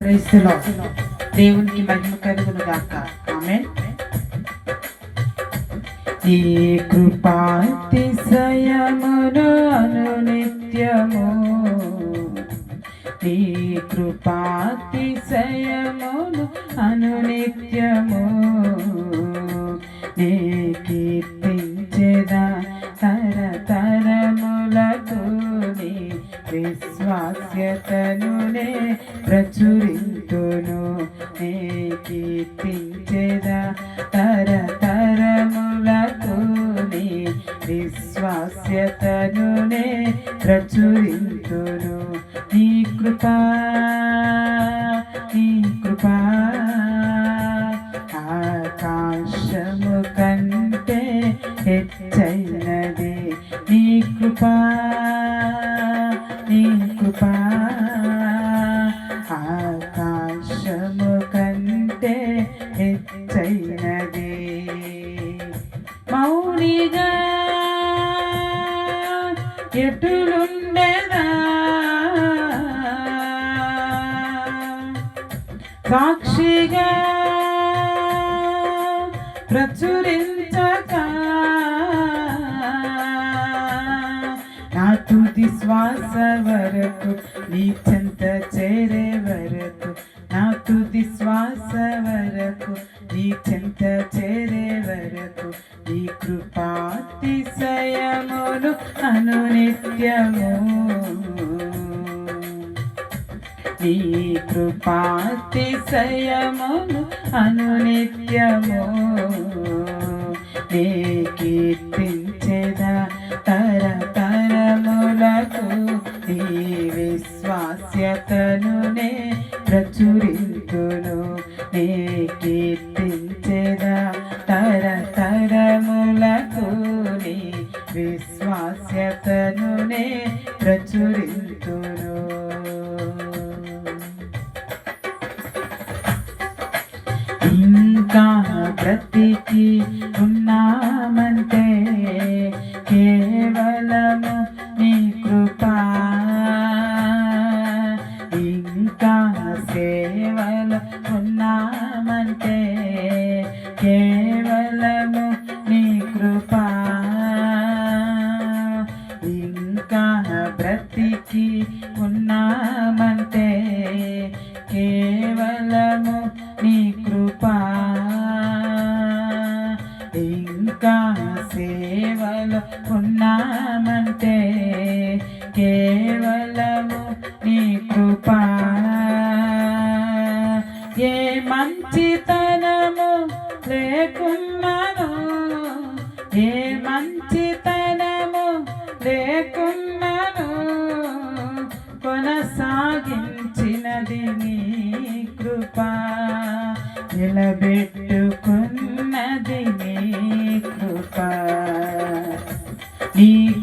క్రైస్తులో దేవునికి మహిమ కలుగును గాక. ఆమె ఈ కృపాతిశయమును నిత్యము. ఈ కృపాతిశయమును అనునిత్యము నీ కీర్తించేదా తరతరములకు విశ్వాస్యతనునే ప్రచురింతును నే కీర్తించేదా తరతరములకు నీ విశ్వాస్యతనునే ప్రచురింతును. నీ కృపా నీ చెంత చేరే వరకు నా తుది శ్వాస వరకు నీ చెంత చేరే వరకు నీ కృపాతిశయమును అనునిత్యము. నీ కృపాతిశయమును అనునిత్యము. విశ్వాస్యతను నే ప్రచురింతును నే కీర్తించెదా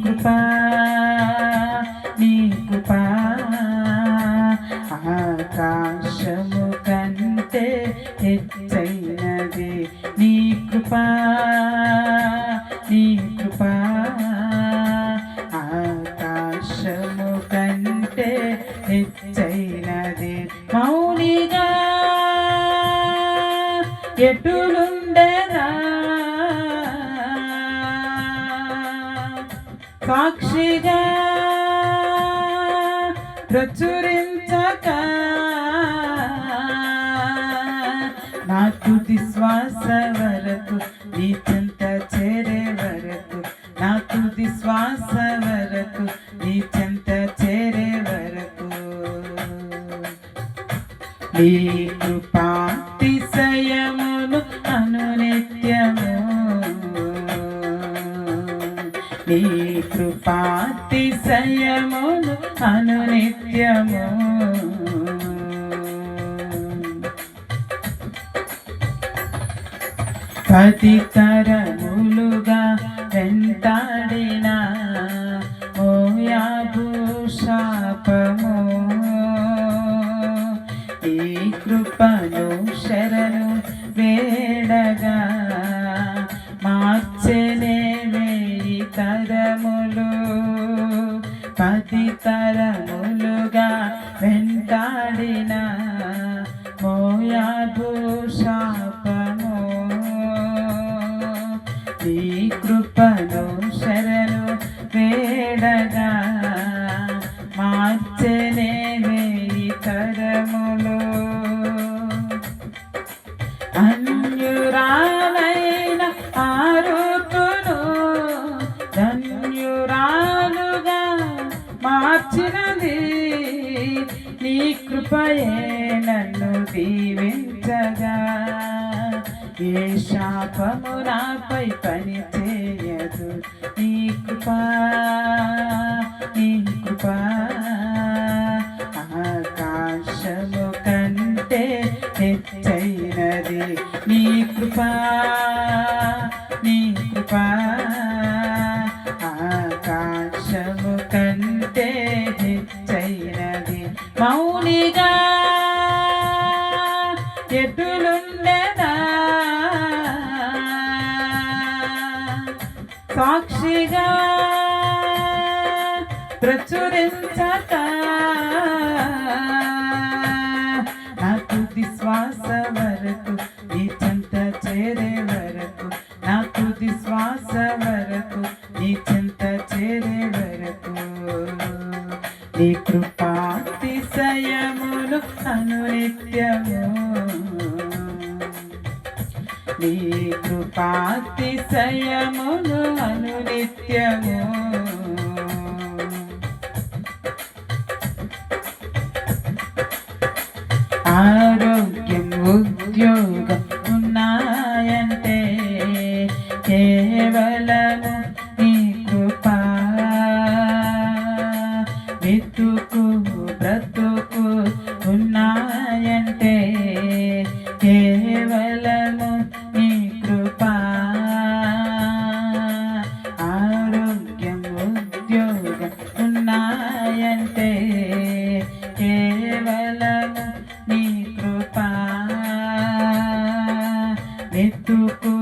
నీ సాక్షిగా ప్రచురించక. నా తుది శ్వాస వరకు నీ చెంత చేరే వరకు నా తుది శ్వాస వరకు నీ చెంత చేరే వరకు. నీ నీ కృపాతిశయమును అనునిత్యము పతితరా తరములు పతి తరములుగా కృపయే నన్ను దీవించగా ఏ శాపము ಬಯರೆ ವರಕು ನಾ ತುದಿ ಶ್ವಾಸ ವರಕು ನಿಜ de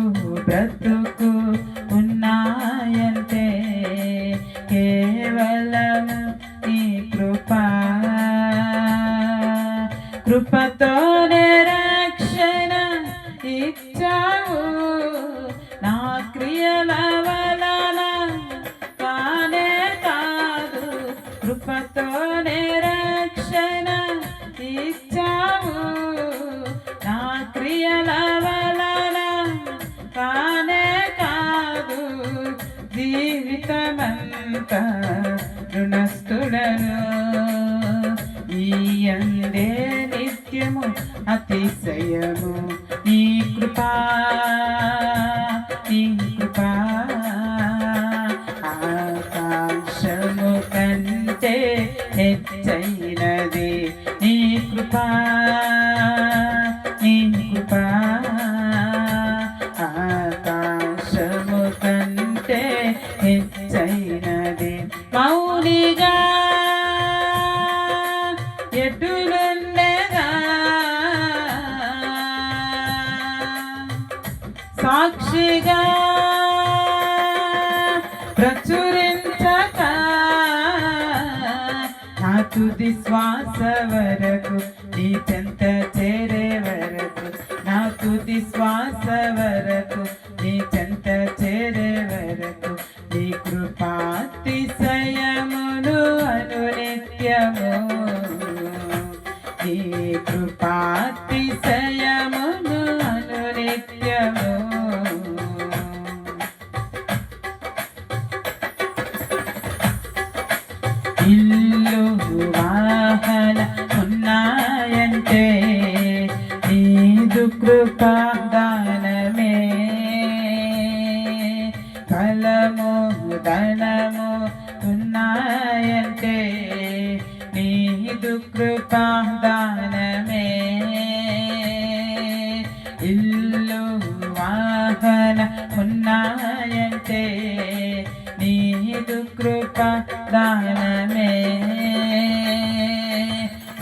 ನೀತೆಂತೆ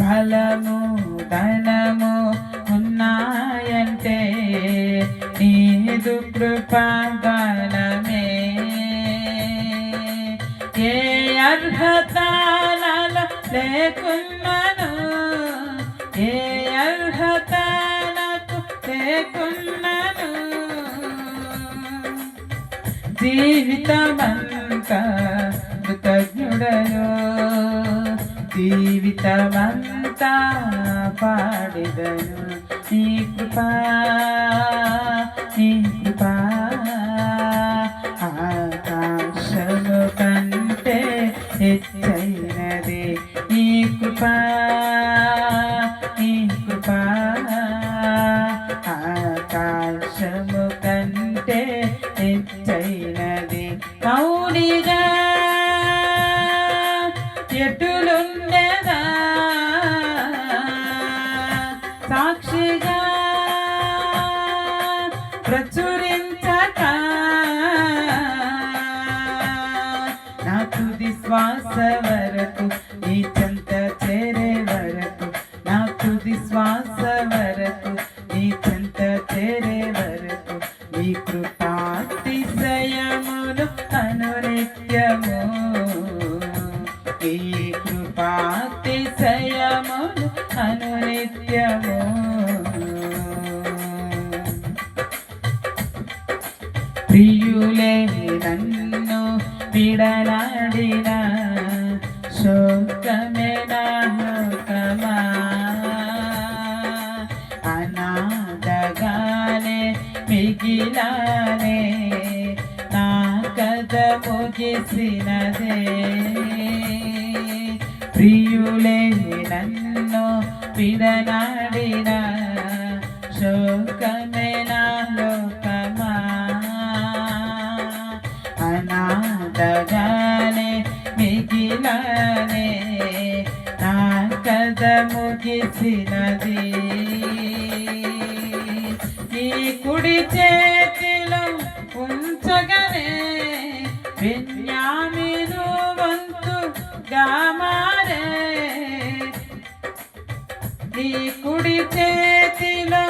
బలము ధనము ఉన్నాయంటే నీదు కృపా ఏ అర్హత లేకున్నాను ఏ అర్హత లేకున్నాను. జీవితమన్న జీవితమంతా పాడిదను. నీ కృపా నీ ఎటులుండెదా ఈ కృపాతిశయములు అనునిత్యము. ప్రియులే నన్ను విడనాడిన శోకమే నాకమా అనాథగానే మిగిలానే నా కథ ముగిసినదే. ప్రియులే నన్ను విడనాడిన శోకమే నా లోకమా అనాథగానే మిగిలానే నా కథ ముగిసినది ఈ కుడి చేతిలో ఉంచగనే విన్యామిను వంతు గామారే నీ కుడి చేతిలో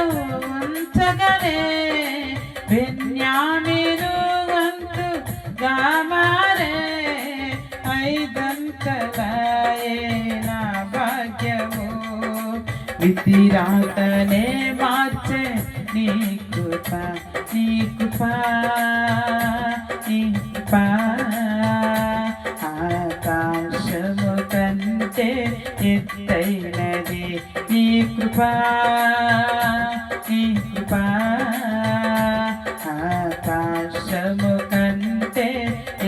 ఉంచగనే విన్యామిను వంతు గామారే ఐదంతలాయే నా భాగ్యము విధిరాతనే మార్చే నీ కృప నీ కృప నీ కృప కృప నీ కృప ఆకాశము కంటే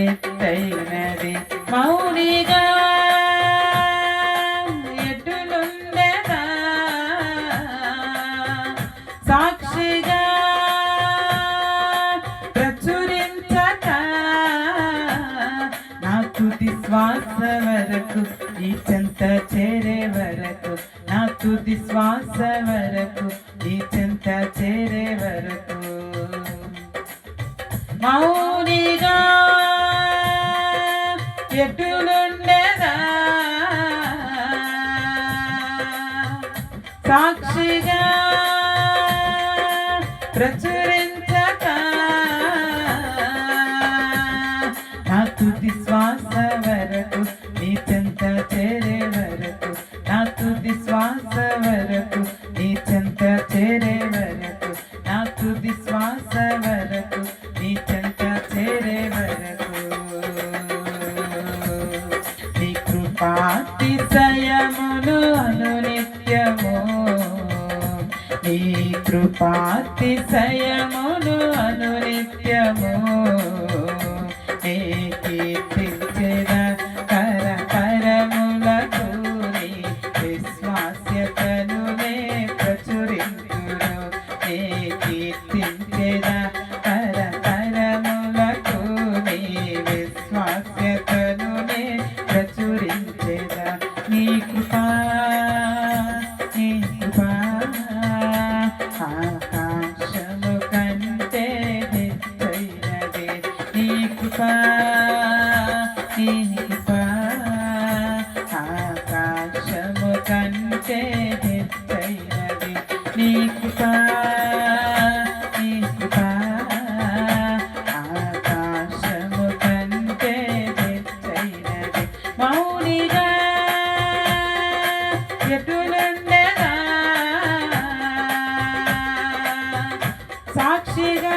ఎత్తైనది. మౌనిగా ఎటులుండెనా సాక్షిగా ప్రచురించక నా తుది శ్వాస వరకు ఈ చెంత చేరే తుది అనునిత్యము నీ సాక్షిగా